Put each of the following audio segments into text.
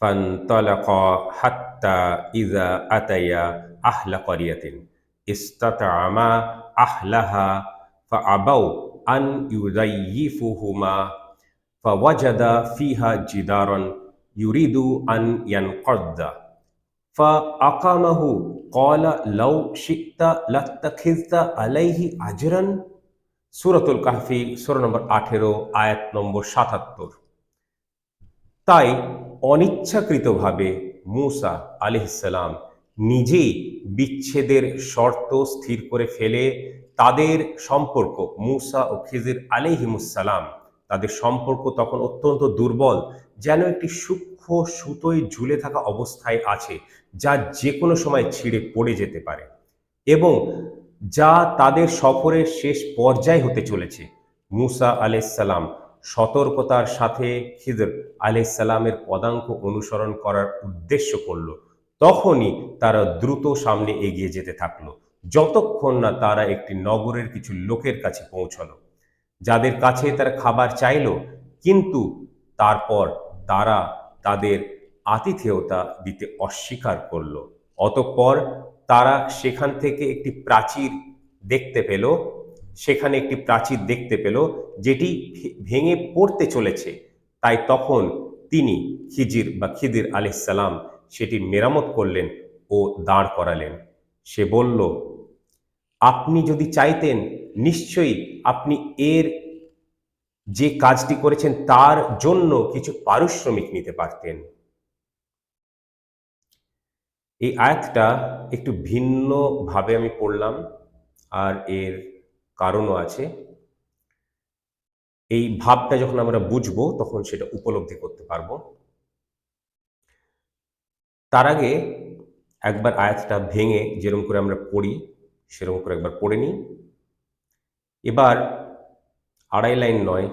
فانطلقا حتى إذا أتيا أهل قرية استطعما أهلها فأبوا أن يضيفوهما فوجد فيها جدارا يريد أن ينقض فأقامه قال لو شئت لاتخذت عليه أجرا সুরতুল কাহফি সুর নম্বর আঠেরো আয়াত নম্বর সাতাত্তর তাই অনিচ্ছাকৃতভাবে মুসা আলিহিসাল্লাম নিজেই বিচ্ছেদের শর্ত স্থির করে ফেলে তাদের সম্পর্ক, মুসা ও খিজির আলিহিমুসালাম তাদের সম্পর্ক তখন অত্যন্ত দুর্বল, যেন একটি সূক্ষ্ম সুতোয় ঝুলে থাকা অবস্থায় আছে, যা যে কোনো সময় ছিঁড়ে পড়ে যেতে পারে। এবং যা তাদের সফরের শেষ পর্যায় হতে চলেছে। মুসা আলাইসাল্লাম সতর্কতার সাথে খিদর আলাইসাল্লামের পদাঙ্ক অনুসরণ করার উদ্দেশ্য করল। তখনই তারা দ্রুত সামনে এগিয়ে যেতে থাকল। যতক্ষণ না তারা একটি নগরের কিছু লোকের কাছে পৌঁছলো, যাদের কাছে তারা খাবার চাইল, কিন্তু তারপর তারা তাদের আতিথেয়তা দিতে অস্বীকার করল। অতঃপর তারা সেখান থেকে একটি প্রাচীর দেখতে পেল সেখানে একটি প্রাচীর দেখতে পেল, যেটি ভেঙে পড়তে চলেছে। তাই তখন তিনি খিজির বা খিদির আলাইসাল্লাম সেটি মেরামত করলেন ও দাঁড় করালেন। সে বলল, আপনি যদি চাইতেন, নিশ্চয়ই আপনি এর যে কাজটি করেছেন, তার জন্য কিছু পারিশ্রমিক নিতে পারতেন। এই আয়াতটা একটু ভিন্নভাবে আমি পড়লাম, আর এর কারণও আছে। এই ভাবটা যখন আমরা বুঝব, তখন সেটা উপলব্ধি করতে পারব। তার আগে একবার আয়াতটা ভেঙে যেরকম করে আমরা পড়ি সেরকম করে একবার পড়ে নিই। এবার আড়াই লাইন নয়,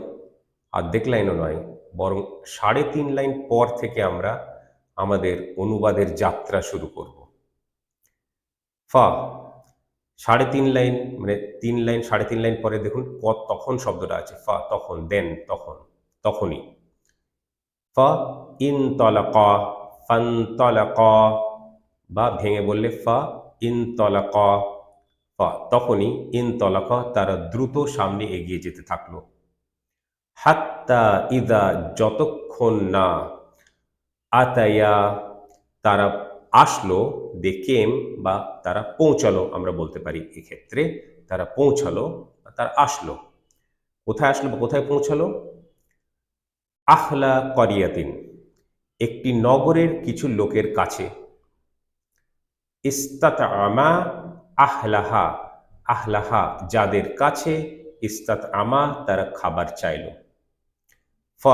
অর্ধেক লাইনও নয়, বরং সাড়ে তিন লাইন পর থেকে আমরা আমাদের অনুবাদের যাত্রা শুরু করব। ফা সাড়ে তিন লাইন মানে তিন লাইন, সাড়ে তিন লাইন পরে দেখুন ক, তখন শব্দটা আছে। ফা, তখন, দেন, তখন, তখনই। ফা, ইন তলাক, ফান তলাক, বা ভেঙে বললে ফা, ইন তলাক, ফা, তখনই ইন তলাক তারা দ্রুত সামনে এগিয়ে যেতে থাকল। হাত্তা ইদা যতক্ষণ না আতায়া তারা আসলো দে কেম বা তারা পৌঁছালো, আমরা বলতে পারি এক্ষেত্রে তারা পৌঁছালো বা তারা আসলো। কোথায় আসলো বা কোথায় পৌঁছালো? আহলা করিয়াতিন একটি নগরের কিছু লোকের কাছে। ইস্তাত আমা আহলাহা আহলাহা যাদের কাছে ইস্তাত আমা তারা খাবার চাইল। ফ,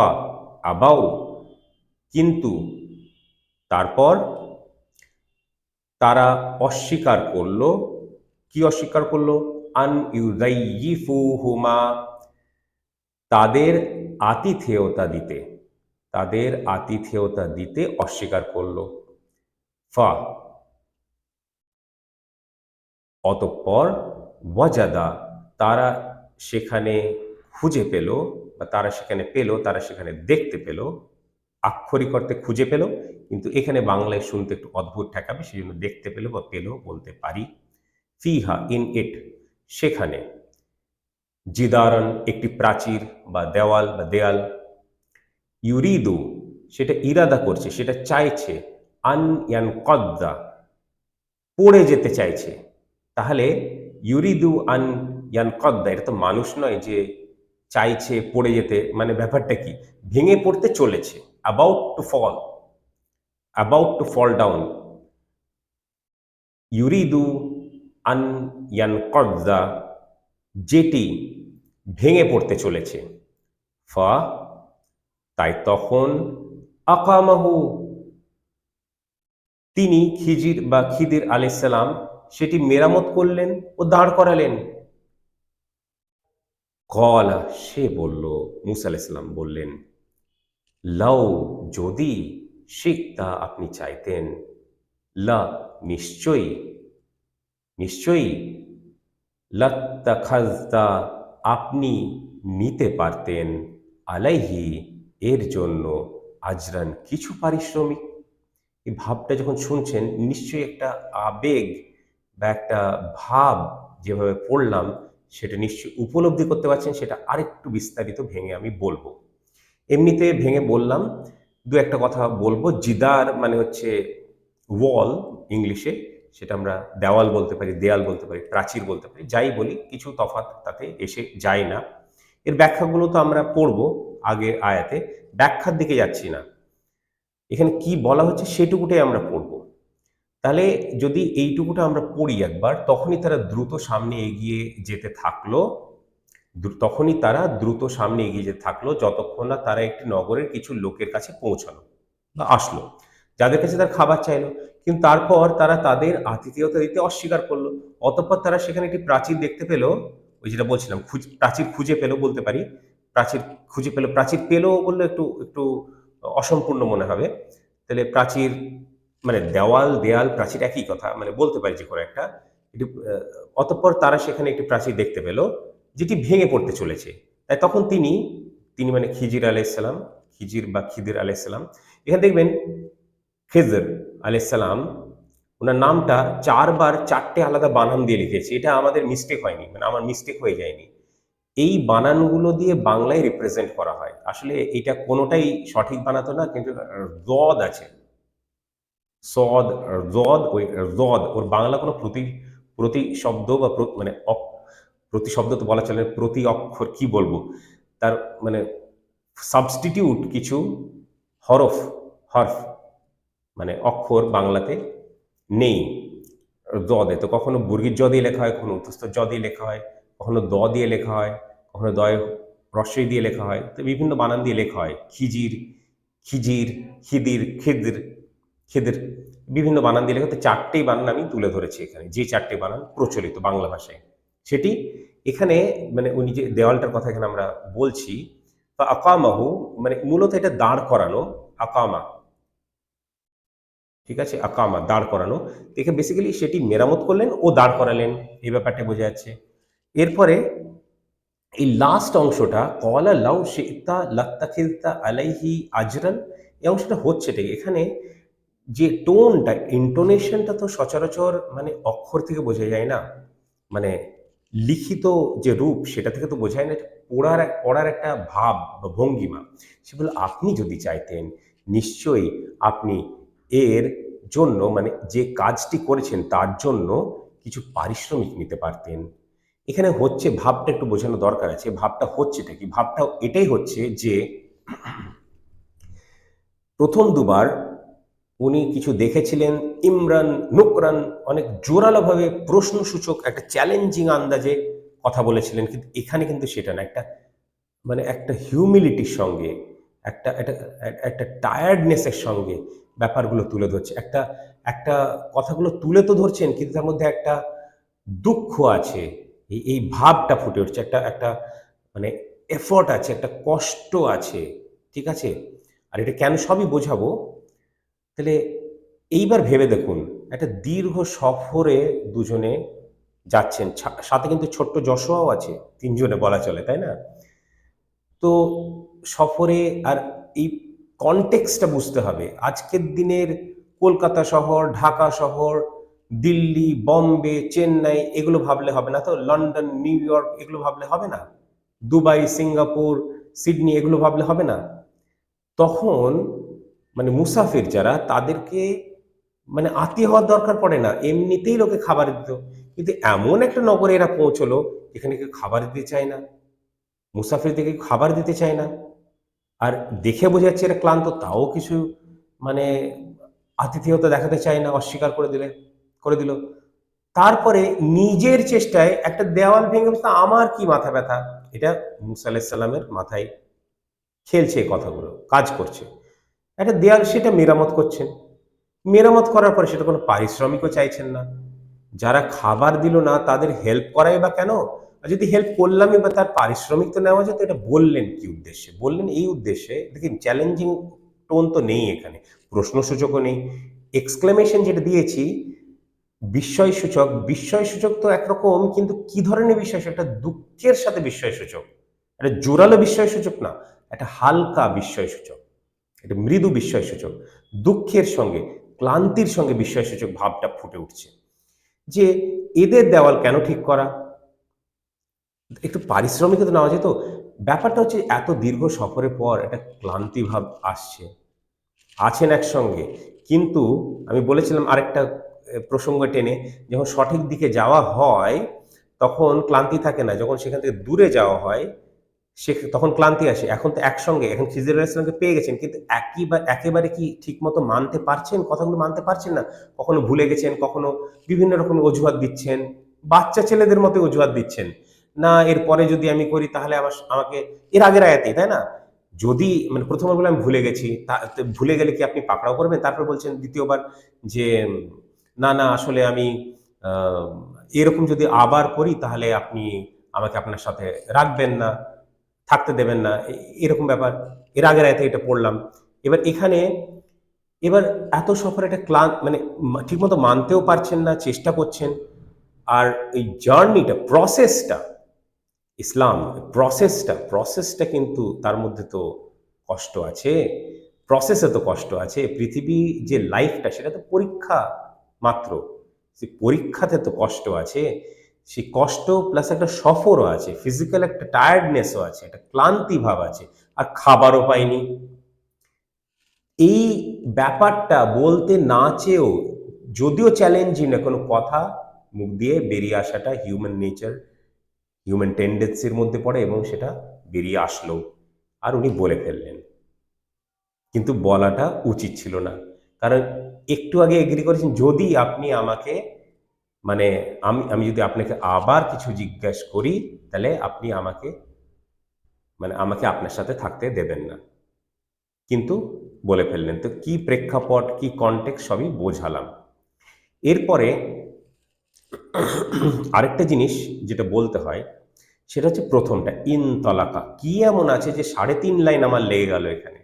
আবাউ, কিন্তু তারপর তারা অস্বীকার করল। কি অস্বীকার করল? আন হুমা তাদের আতিথেয়তা দিতে। তাদের আতিথেয়তা দিতে অস্বীকার করল। ফা, অতঃপর ওয়াজাদা, তারা সেখানে খুঁজে পেল বা তারা সেখানে পেল, তারা সেখানে দেখতে পেল। আক্ষরিক অর্থে খুঁজে পেল, কিন্তু এখানে বাংলায় শুনতে একটু অদ্ভুত ঠেকাবে সেই জন্য দেখতে পেল বা পেল বলতে পারি। ফিহা ইন ইট, সেখানে জিদারন একটি প্রাচীর বা দেওয়াল বা দেয়াল। ইউরিদু, সেটা ইরাদা করছে, সেটা চাইছে। আন ইয়ান কদ্দা, পড়ে যেতে চাইছে। তাহলে ইউরিদু আন ইয়ান কদ্দা, এটা তো মানুষ নয় যে চাইছে পড়ে যেতে মানে ব্যাপারটা কি? ভেঙে পড়তে চলেছে। About to fall about to fall down ইউরিদু আন ইয়ান কদ্দা যেটি ভেঙে পড়তে চলেছে। ফা, তাই তখন আকামাহু, তিনি খিজির বা খিদির আলাইসালাম সেটি মেরামত করলেন ও দাঁড় করালেন। কলা, সে বলল, মুসা আলাইসাল্লাম বললেন লাউ যদি শিকতা আপনি চাইতেন, লা নিশ্চয়ই নিশ্চয়ই লত্তা আপনি নিতে পারতেন, আলাইহি এর জন্য আজরান কিছু পারিশ্রমিক। এই ভাবটা যখন শুনছেন, নিশ্চয়ই একটা আবেগ বা একটা ভাব যেভাবে পড়লাম, সেটা নিশ্চয়ই উপলব্ধি করতে পারছেন, সেটা আরেকটু বিস্তারিত ভেঙে আমি বলব। এমনিতে ভেঙে বললাম, দু একটা কথা বলব। জিদার মানে হচ্ছে ওয়াল ইংলিশে সেটা আমরা দেওয়াল বলতে পারি, দেয়াল বলতে পারি, প্রাচীর বলতে পারি, যাই বলি, কিছু তফাৎ তাতে এসে যায় না। এর ব্যাখ্যাগুলো তো আমরা পড়ব আগের আয়াতে, ব্যাখ্যার দিকে যাচ্ছি না। এখানে কি বলা হচ্ছে সেটুকুটাই আমরা পড়ব। তাহলে যদি এইটুকুটা আমরা পড়ি একবার, তখনই তারা দ্রুত সামনে এগিয়ে যেতে থাকল। তখনই তারা দ্রুত সামনে এগিয়ে যেতে থাকল, যতক্ষণ না তারা একটি নগরের কিছু লোকের কাছে পৌঁছালো বা আসলো, যাদের কাছে তার খাবার চাইলো। কিন্তু তারপর তারা তাদের আতিথেয়তা দিতে অস্বীকার করল। অতঃপর তারা সেখানে একটি প্রাচীর দেখতে পেল, ওই যেটা বলছিলাম প্রাচীর খুঁজে পেল বলতে পারি। প্রাচীর খুঁজে পেল, প্রাচীর পেল বললে একটু একটু অসম্পূর্ণ মনে হবে। তাহলে প্রাচীর মানে দেওয়াল, দেয়াল, প্রাচীর একই কথা মানে বলতে পারি যে কোনো একটা। অতঃপর তারা সেখানে একটি প্রাচীর দেখতে পেল। যেটি ভেঙে পড়তে চলেছে। তাই তখন তিনি তিনি মানে খিজির আলাইসালাম খিজির বা খিদির আলাইসালাম এখানে দেখবেন খেজর আলাইসালাম ওনার নামটা চারবার চারটে আলাদা বানান দিয়ে লিখেছে। এটা আমাদের মিস্টেক হয়নি মানে আমার মিস্টেক হয়ে যায়নি। এই বানানগুলো দিয়ে বাংলায় রিপ্রেজেন্ট করা হয়। আসলে এটা কোনোটাই সঠিক বানাতো না, কিন্তু রদ আছে। সদ, রদ, ওই রদ, ওর বাংলা কোনো প্রতি প্রতি শব্দ বা মানে প্রতি শব্দ তো বলা চলে, প্রতি অক্ষর কি বলব? তার মানে সাবস্টিটিউট কিছু হরফ হরফ মানে অক্ষর বাংলাতে নেই। দদে তো কখনো বুর্গির জ দিয়ে লেখা হয়, কখনো উত্তস্ত জ দিয়ে লেখা হয়, কখনো দ দিয়ে লেখা হয়, কখনো দয় রস্বই দিয়ে লেখা হয়, তো বিভিন্ন বানান দিয়ে লেখা হয়। খিজির খিজির, খিদির খিদির খিদির, বিভিন্ন বানান দিয়ে লেখা তো চারটেই বানান আমি তুলে ধরেছি এখানে। যে চারটে বানান প্রচলিত বাংলা ভাষায়। সেটি এখানে মানে উনি যে দেওয়ালটার কথা এখানে আমরা বলছি। তো আকামাহু মানে মূলত এটা দাঁড় করানো, আকামা। ঠিক আছে? আকামা, দাঁড় করানো। দেখে বেসিক্যালি সেটি মেরামত করলেন, ও দাঁড় করালেন। এই ব্যাপারটা বোঝা যাচ্ছে। এরপরে এই লাস্ট অংশটা কলা লাউ শেতা লাত্তাখিলতা আলাইহি আজরান, এই অংশটা হচ্ছে ঠিক। এখানে যে টোনটা ইন্টোনেশনটা তো সচরাচর মানে অক্ষর থেকে বোঝা যায় না। মানে লিখিত যে রূপ, সেটা থেকে তো বোঝায় না পড়ার পড়ার একটা ভাব বা ভঙ্গিমা। সে বলে, আপনি যদি চাইতেন, নিশ্চয়ই আপনি এর জন্য মানে যে কাজটি করেছেন, তার জন্য কিছু পারিশ্রমিক নিতে পারতেন। এখানে হচ্ছে, ভাবটা একটু বোঝানো দরকার আছে। ভাবটা হচ্ছেটা কি? ভাবটা এটাই হচ্ছে যে, প্রথম দুবার উনি কিছু দেখেছিলেন, ইমরান, নুকরান, অনেক জোরালোভাবে প্রশ্নসূচক একটা চ্যালেঞ্জিং আন্দাজে কথা বলেছিলেন, কিন্তু এখানে কিন্তু সেটা না, একটা মানে একটা হিউমিলিটির সঙ্গে, একটা একটা একটা টায়ার্ডনেসের সঙ্গে ব্যাপারগুলো তুলে ধরছে। একটা একটা কথাগুলো তুলে তো ধরছেন, কিন্তু তার মধ্যে একটা দুঃখ আছে, এই এই ভাবটা ফুটে উঠছে, একটা একটা মানে এফর্ট আছে, একটা কষ্ট আছে, ঠিক আছে? আর এটা কেন সবই বোঝাবো? তাহলে এইবার ভেবে দেখুন, একটা দীর্ঘ সফরে দুজনে যাচ্ছেন। সাথে কিন্তু ছোট্ট যশোয়াও আছে, তিনজনে বলা চলে, তাই না? তো সফরে আর এই কনটেক্সটা বুঝতে হবে। আজকের দিনের কলকাতা শহর, ঢাকা শহর, দিল্লি, বম্বে, চেন্নাই, এগুলো ভাবলে হবে না তো? লন্ডন, নিউ ইয়র্ক, এগুলো ভাবলে হবে না? দুবাই, সিঙ্গাপুর, সিডনি, এগুলো ভাবলে হবে না? তখন মানে মুসাফির যারা, তাদেরকে মানে আত্মীয় হওয়ার দরকার পড়ে না। এমনিতেই লোকে খাবার দিত। কিন্তু এমন একটা নগরে এরা পৌঁছলো, যেখানে কেউ খাবার দিতে চায় না। মুসাফিরদেরকে খাবার দিতে চায় না। আর দেখে বোঝা যাচ্ছে এরা ক্লান্ত, তাও কিছু মানে আতিথেয়তা দেখাতে চায় না, অস্বীকার করে দিলে, করে দিল। তারপরে নিজের চেষ্টায় একটা দেওয়াল ভেঙে আমার কি মাথা ব্যথা? এটা মুসা আলাহিসাল্লামের মাথায় খেলছে কথাগুলো, কাজ করছে। একটা দেয়াল সেটা মেরামত করছেন। মেরামত করার পরে সেটা কোনো পারিশ্রমিকও চাইছেন না। যারা খাবার দিল না, তাদের হেল্প করাই বা কেন? আর যদি হেল্প করলামই বা তার পারিশ্রমিক তো নেওয়া যেত, এটা বললেন কি উদ্দেশ্যে? বললেন এই উদ্দেশ্যে, দেখুন চ্যালেঞ্জিং টোন তো নেই এখানে প্রশ্নসূচকও নেই। এক্সক্লেমেশন যেটা দিয়েছি, বিস্ময় সূচক বিস্ময় সূচক তো একরকম, কিন্তু কি ধরনের সূচক? একটা দুঃখের সাথে বিস্ময় সূচক। একটা জোরালো বিস্ময় সূচক না, একটা হালকা বিস্ময় সূচক। এটা মৃদু বিস্ময়সূচক, দুঃখের সঙ্গে, ক্লান্তির সঙ্গে বিস্ময়সূচক ভাবটা ফুটে উঠছে। যে এদের দেওয়াল কেন ঠিক করা? একটু পারিশ্রমিক তো নেওয়া যেত। ব্যাপারটা হচ্ছে এত দীর্ঘ সফরের পর একটা ক্লান্তি ভাব আসছে। আছেন একসঙ্গে। কিন্তু আমি বলেছিলাম আরেকটা প্রসঙ্গ টেনে, যখন সঠিক দিকে যাওয়া হয়, তখন ক্লান্তি থাকে না। যখন সেখান থেকে দূরে যাওয়া হয় সে তখন ক্লান্তি আসে। এখন তো একসঙ্গে, এখন খিজির পেয়ে গেছেন, কিন্তু একই বা, একেবারে কি ঠিকমতো মানতে পারছেন? কথাগুলো মানতে পারছেন না? কখনো ভুলে গেছেন? কখনো বিভিন্ন রকমের অজুহাত দিচ্ছেন? বাচ্চা ছেলেদের মতো অজুহাত দিচ্ছেন? না এরপরে যদি আমি করি, তাহলে আমার আমাকে, এর আগের আয়াতেই, তাই না? যদি মানে প্রথমবার বলে আমি ভুলে গেছি ভুলে গেলে কি আপনি পাকড়াও করবেন? তারপর বলছেন দ্বিতীয়বার যে না না, আসলে আমি এরকম যদি আবার করি, তাহলে আপনি আমাকে আপনার সাথে রাখবেন না। থাকতে দেবেন না। এরকম ব্যাপার। এর আগের আয়তে এটা পড়লাম। এবার এখানে, এবার এত সফর একটা ক্লান্ত মানে ঠিকমতো মানতেও পারছেন না, চেষ্টা করছেন। আর এই জার্নিটা, প্রসেসটা, ইসলাম, প্রসেসটা প্রসেসটা কিন্তু তার মধ্যে তো কষ্ট আছে। প্রসেসে তো কষ্ট আছে। পৃথিবী যে লাইফটা, সেটা তো পরীক্ষা মাত্র। সে পরীক্ষাতে তো কষ্ট আছে। সেই কষ্ট প্লাস একটা সফরও আছে ফিজিক্যাল একটা টায়ার্ডনেসও আছে, একটা ক্লান্তি ভাব আছে, আর খাবারও পাইনি। এই ব্যাপারটা বলতে না চেয়েও যদিও চ্যালেঞ্জিং না, কোনো কথা মুখ দিয়ে বেরিয়ে আসাটা হিউম্যান নেচার হিউম্যান টেন্ডেন্সির মধ্যে পড়ে এবং সেটা বেরিয়ে আসলো, আর উনি বলে ফেললেন। কিন্তু বলাটা উচিত ছিল না। কারণ একটু আগে এগ্রি করেছেন, যদি আপনি আমাকে মানে আমি আমি যদি আপনাকে আবার কিছু জিজ্ঞাসা করি, তাহলে আপনি আমাকে মানে আমাকে আপনার সাথে থাকতে দেবেন না। কিন্তু বলে ফেললেন, তো কি প্রেক্ষাপট, কি কন্টেক্ট সবই বোঝালাম। এরপরে আরেকটা জিনিস যেটা বলতে হয়, সেটা হচ্ছে প্রথমটা, ইন তলাকা। কি এমন আছে যে সাড়ে তিন লাইন আমার লেগে গেল এখানে?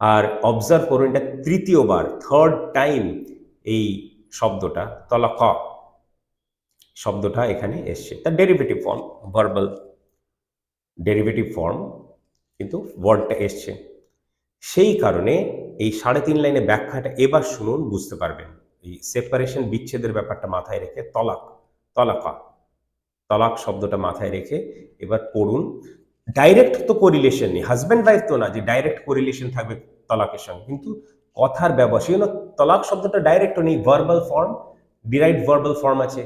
আর অবজার্ভ করুন, এটা তৃতীয়বার থার্ড টাইম এই শব্দটা তলাকা শব্দটা এখানে এসছে। তার derivative form verbal derivative form কিন্তু ওয়ার্ডটা এসছে। সেই কারণে এই সাড়ে তিন লাইনে ব্যাখ্যাটা এবার শুনুন, বুঝতে পারবেন। এই সেপারেশন বিচ্ছেদের ব্যাপারটা মাথায় রেখে তলাক, তলাকা। তলাক শব্দটা মাথায় রেখে এবার পড়ুন। ডাইরেক্ট তো কোরিলেশন নেই। হাজব্যান্ড ওয়াইফ তো না যে ডাইরেক্ট কোরিলেশন থাকবে তলাকের সঙ্গে। কিন্তু কথার ব্যবহার, সেই জন্য তলাক শব্দটা ডাইরেক্ট নেই verbal form derived verbal form আছে,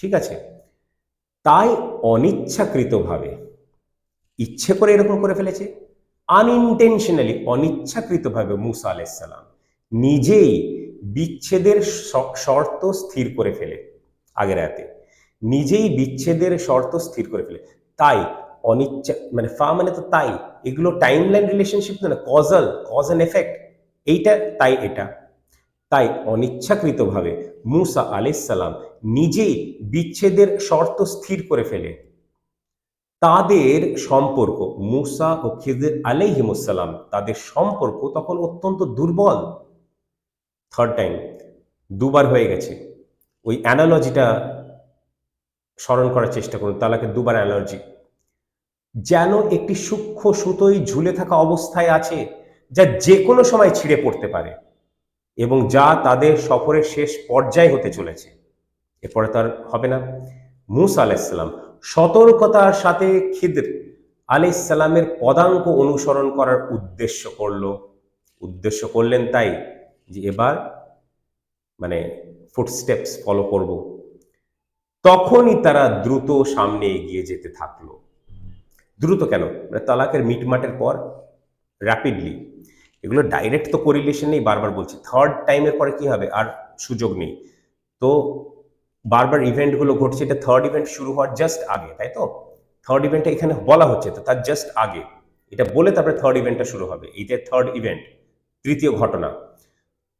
ঠিক আছে? তাই অনিচ্ছাকৃতভাবে, ইচ্ছে করে এরকম করে ফেলেছে আনইনটেনশনালি অনিচ্ছাকৃতভাবে মুসা আলাইসাল্লাম নিজেই বিচ্ছেদের শর্ত স্থির করে ফেলে আগের রাতে নিজেই বিচ্ছেদের শর্ত স্থির করে ফেলে। তাই অনিচ্ছা মানে ফা মানে তো তাই, এগুলো টাইম লাইন রিলেশনশিপ না কজাল কজ অ্যান্ড এফেক্ট এইটা, তাই এটা। তাই অনিচ্ছাকৃতভাবে মুসা আলাইসাল্লাম নিজেই বিচ্ছেদের শর্ত স্থির করে ফেলে। তাদের সম্পর্ক, মুসা ও খিজির আলাইহিমুসাল্লাম তাদের সম্পর্ক তখন অত্যন্ত দুর্বল। থার্ড টাইম দুবার হয়ে গেছে। ওই অ্যানালজিটা স্মরণ করার চেষ্টা করুন তালাকে দুবার অ্যানালজি যেন একটি সূক্ষ্ম সুতোই ঝুলে থাকা অবস্থায় আছে। যা যে কোনো সময় ছিঁড়ে পড়তে পারে এবং যা তাদের সফরের শেষ পর্যায়ে হতে চলেছে। এরপরে তার হবে না। মুসা আলাইসাল্লাম সতর্কতার সাথে খিদ্র আলাইসাল্লামের পদাঙ্ক অনুসরণ করার উদ্দেশ্য করল। উদ্দেশ্য করলেন তাই যে এবার মানে ফুটস্টেপস ফলো করব। তখনই তারা দ্রুত সামনে এগিয়ে যেতে থাকল। দ্রুত কেন? মানে তালাকের মিটমাটের পর র্যাপিডলি এগুলো ডাইরেক্ট তো কোরিলেশন নেই বারবার বলছি। থার্ড টাইমের পরে কি হবে? আর সুযোগ নেই। তো বারবার ইভেন্টগুলো ঘটছে, এটা থার্ড ইভেন্ট শুরু হওয়ার জাস্ট আগে, তাই তো? থার্ড ইভেন্টটা এখানে বলা হচ্ছে, তো তার জাস্ট আগে। এটা বলে তারপরে থার্ড ইভেন্টটা শুরু হবে। এইটা থার্ড ইভেন্ট তৃতীয় ঘটনা।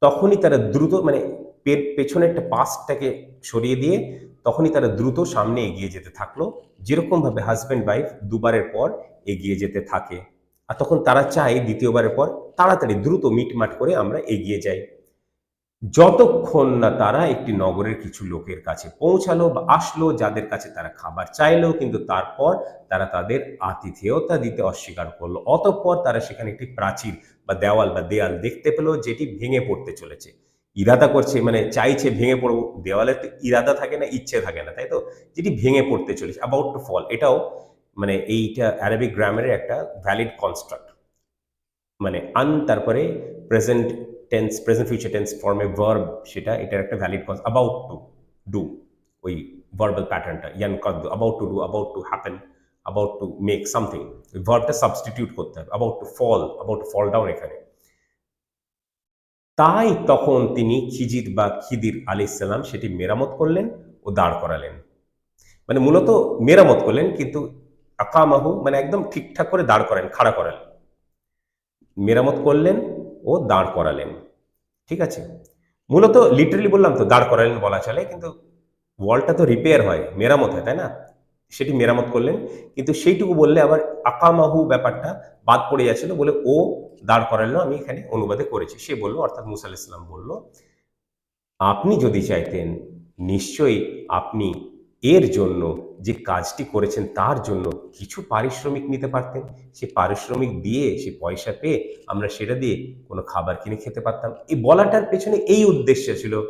তখনই তারা দ্রুত মানে পে- একটা পাস্টটাকে সরিয়ে দিয়ে তখনই তারা দ্রুত সামনে এগিয়ে যেতে থাকল। যেরকমভাবে হাজব্যান্ড ওয়াইফ দুবারের পর এগিয়ে যেতে থাকে। আর তখন তারা চায় দ্বিতীয়বারের পর তাড়াতাড়ি দ্রুত মিটমাট করে আমরা এগিয়ে যাই। যতক্ষণ না তারা একটি নগরের কিছু লোকের কাছে পৌঁছালো বা আসলো, যাদের কাছে তারা খাবার চাইলো, কিন্তু তারপর তারা তাদের আতিথেয়তা দিতে অস্বীকার করল। অতঃপর তারা সেখানে একটি প্রাচীর বা দেওয়াল বা দেয়াল দেখতে পেল, যেটি ভেঙে পড়তে চলেছে। ইরাদা করছে মানে চাইছে ভেঙে পড়ব দেওয়ালে, তো ইরাদা থাকে না, ইচ্ছে থাকে না, তাই তো? যেটি ভেঙে পড়তে চলেছে অ্যাবাউট টু ফল এটাও মানে এইটা অ্যারাবিক গ্রামারের একটা ভ্যালিড কনস্ট্রাক্ট মানে আন তারপরে present tense present future tense ফর্মে ভার্ব সেটা এটার একটা ভ্যালিড কনস অ্যাবাউট টু ডু ওই ভার্বাল প্যাটার্নটা ইয়ান কদ about to do about to happen about to make something ওই ভার্বটা সাবস্টিটিউট করতে হবে about to fall about to fall down এখানে। তাই তখন তিনি খিজিদ বা খিদির আলি ইসলাম সেটি মেরামত করলেন ও দাঁড় করালেন। মানে মূলত মেরামত করলেন, কিন্তু আকামাহু মানে একদম ঠিকঠাক করে দাঁড় করেন, খাড়া করেন। মেরামত করলেন ও দাঁড় করালেন, ঠিক আছে? মূলত লিটারালি বললাম তো, দাঁড় করালেন বলা চলে, কিন্তু ওয়ালটা তো রিপেয়ার হয়, মেরামত হয়, তাই না? সেটি মেরামত করলেন, কিন্তু সেইটুকু বললে আবার আকামাহু ব্যাপারটা বাদ পড়ে যাচ্ছিল বলে ও দাঁড় করালো আমি এখানে অনুবাদে করেছি। সে বলল, অর্থাৎ মুসা আলাইহিস সালাম বলল, আপনি যদি চাইতেন, নিশ্চয়ই আপনি এর জন্য যে কাজটি করেছেন তার জন্য কিছু পারিশ্রমিক নিতে পারতেন। সে পারিশ্রমিক দিয়ে, সে পয়সা পেয়ে আমরা সেটা দিয়ে কোনো খাবার কিনে খেতে পারতাম। এই বলাটার পেছনে এই উদ্দেশ্য ছিল।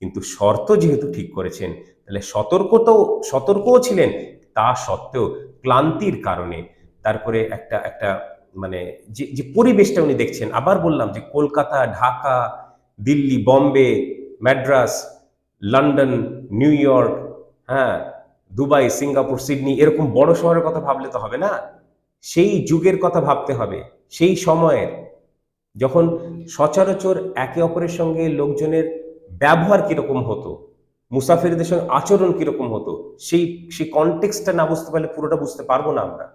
কিন্তু শর্ত যেহেতু ঠিক করেছেন, তাহলে সতর্ক তো সতর্কও ছিলেন। তা সত্ত্বেও ক্লান্তির কারণে তারপরে একটা একটা মানে যে যে পরিবেশটা উনি দেখছেন, আবার বললাম যে Kolkata, Dhaka, Delhi, Bombay Madras London, New York হ্যাঁ দুবাই, সিঙ্গাপুর, সিডনি এরকম বড় শহরের কথা ভাবলে তো হবে না। সেই যুগের কথা ভাবতে হবে। সেই সময়ের যখন সচরাচর একে অপরের সঙ্গে লোকজনের ব্যবহার কীরকম হতো, মুসাফিরদের সঙ্গে আচরণ কীরকম হতো, সেই সেই কনটেক্সটটা না বুঝতে পারলে পুরোটা বুঝতে পারব না আমরা।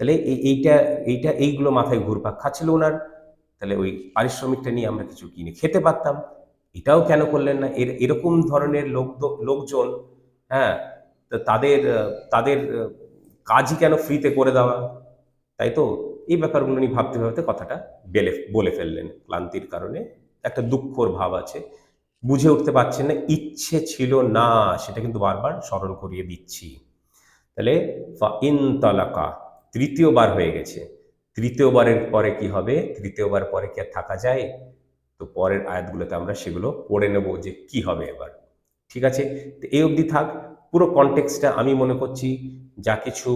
তাহলে এই, এইটা এইটা, এইগুলো মাথায় ঘুরপাক খাচ্ছিল ওনার। তাহলে ওই পারিশ্রমিকটা নিয়ে আমরা কিছু কিনে খেতে পারতাম। এটাও কেন করলেন না? এর, এরকম ধরনের লোক লোকজন হ্যাঁ তাদের তাদের কাজই কেন ফ্রিতে করে দেওয়া? তাই তো? এই ব্যাপারগুলো নিয়ে ভাবতে ভাবতে কথাটা বেলে, বলে ফেললেন ক্লান্তির কারণে। একটা দুঃখর ভাব আছে। বুঝে উঠতে পারছেন না, ইচ্ছে ছিল না, সেটা কিন্তু বারবার স্মরণ করিয়ে দিচ্ছি। তাহলে, ফা ইন তালাকা, তৃতীয়বার হয়ে গেছে। তৃতীয়বারের পরে কি হবে? তৃতীয়বার পরে কি আর থাকা যায়? তো পরের আয়াতগুলোতে আমরা সেগুলো পড়ে নেব যে কি হবে এবার। ঠিক আছে? তো এই অবধি থাক, পুরো কনটেক্সটটা আমি মনে করছি, যা কিছু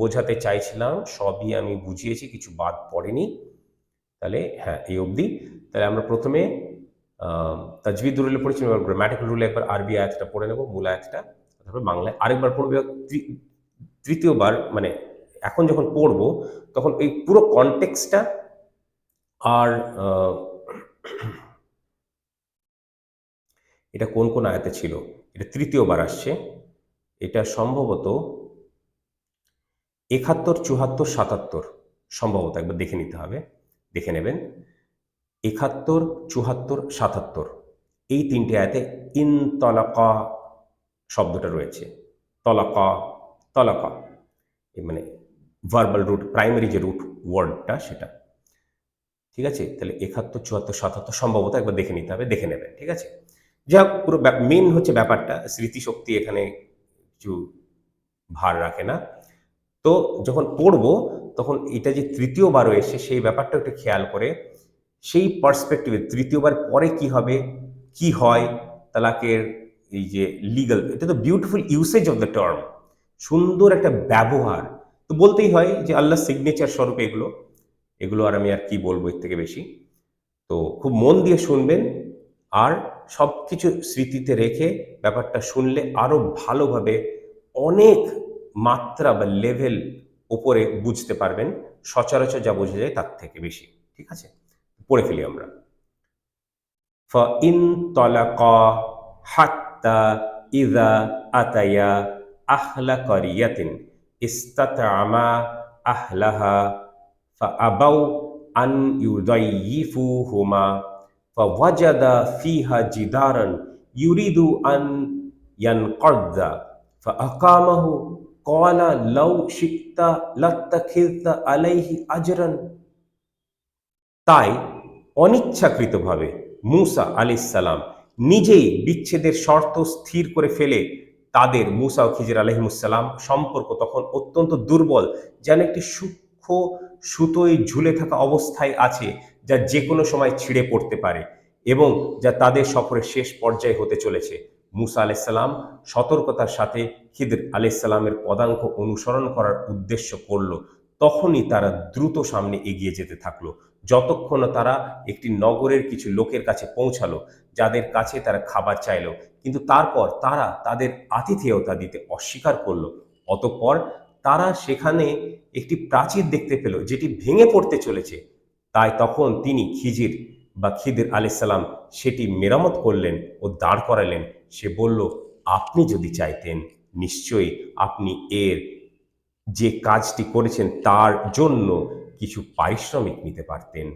বোঝাতে চাইছিলাম, সবই আমি বুঝিয়েছি, কিছু বাদ পড়েনি। তাহলে হ্যাঁ এই অবধি। তাহলে আমরা প্রথমে তাজবিদ রুলে পড়েছি, এবার গ্রামাটিক্যাল রুলে একবার আরবি আয়াতটা পড়ে নেব, মূল আয়াতটা, তারপর বাংলায় আরেকবার পড়বে তৃতীয়বার মানে এখন যখন পড়ব, তখন এই পুরো কনটেক্সটটা আর এটা কোন কোন আয়াতে ছিল? এটা তৃতীয়বার আসছে। এটা সম্ভবত একাত্তর চুহাত্তর সাতাত্তর সম্ভবত একবার দেখে নিতে হবে। দেখে নেবেন। একাত্তর চুহাত্তর সাতাত্তর এই তিনটে আয়াতে ইন তলাকা শব্দটা রয়েছে। তলাকা তলাকা। মানে ভার্বাল রুট প্রাইমারি যে রুট ওয়ার্ডটা সেটা। ঠিক আছে? তাহলে একাত্তর, চুয়াত্তর, সাতাত্তর সম্ভবত একবার দেখে নিতে হবে। দেখে নেবেন। ঠিক আছে? যা হোক, পুরো মেন হচ্ছে ব্যাপারটা স্মৃতিশক্তি এখানে কিছু ভার রাখে না। তো যখন পড়ব তখন এটা যে তৃতীয়বার এসে সেই ব্যাপারটা একটু খেয়াল করে সেই পার্সপেক্টিভে তৃতীয়বার পরে কি হবে কি হয় তালাকের এই যে লিগাল এটা তো beautiful usage of the term সুন্দর একটা ব্যবহার। তো বলতেই হয় যে আল্লাহ সিগনেচার স্বরূপ এগুলো এগুলো আর আমি আর কি বলব এর থেকে বেশি। তো খুব মন দিয়ে শুনবেন আর সব কিছু স্মৃতিতে রেখে ব্যাপারটা শুনলে আরও ভালোভাবে অনেক মাত্রা বা লেভেল ওপরে বুঝতে পারবেন। সচরাচর যা বোঝা যায় তার থেকে বেশি, ঠিক আছে? পড়ে ফেলি আমরা। ফ ইন তলাক হাত্তা ইদা আতায়া আহলা করিয়াতিন ইস্তাতামা আহলাহা, ফ আবাউ আন ইউদয়িফু হুমা ফাওয়াজাদা ফিহা জিদারান ইউরিদু আন ইয়ানকদ্দা ফাআকামাহু ক্বালা লাউ শিকতা লাত্তাখিযতা আলাইহি আজরান তাই অনিচ্ছাকৃতভাবে মুসা আলাইহিসসালাম নিজেই বিচ্ছেদের শর্ত স্থির করে ফেলে তাদের মুসা ও খিজির আলহিমুসাল্লাম সম্পর্ক তখন অত্যন্ত দুর্বল, যেন একটি সূক্ষ্ম সুতোয় ঝুলে থাকা অবস্থায় আছে। যা যে কোনো সময় ছিঁড়ে পড়তে পারে এবং যা তাদের সফরের শেষ পর্যায়ে হতে চলেছে। মুসা আলাইসাল্লাম সতর্কতার সাথে খিদির আলাইসাল্লামের পদাঙ্ক অনুসরণ করার উদ্দেশ্য করল। তখনই তারা দ্রুত সামনে এগিয়ে যেতে থাকল। যতক্ষণ তারা একটি নগরের কিছু লোকের কাছে পৌঁছালো, যাদের কাছে তারা খাবার চাইলো। কিন্তু তারপর তারা তাদের আতিথেয়তা দিতে অস্বীকার করল। অতঃপর তারা সেখানে একটি প্রাচীর দেখতে পেল, যেটি ভেঙে পড়তে চলেছে। তাই তখন তিনি খিজির বা খিদির আলাইসাল্লাম সেটি মেরামত করলেন ও দাঁড় করালেন। সে বলল, আপনি যদি চাইতেন, নিশ্চয়ই আপনি এর যে কাজটি করেছেন তার জন্য কিছু পারিশ্রমিক নিতে পারতেন।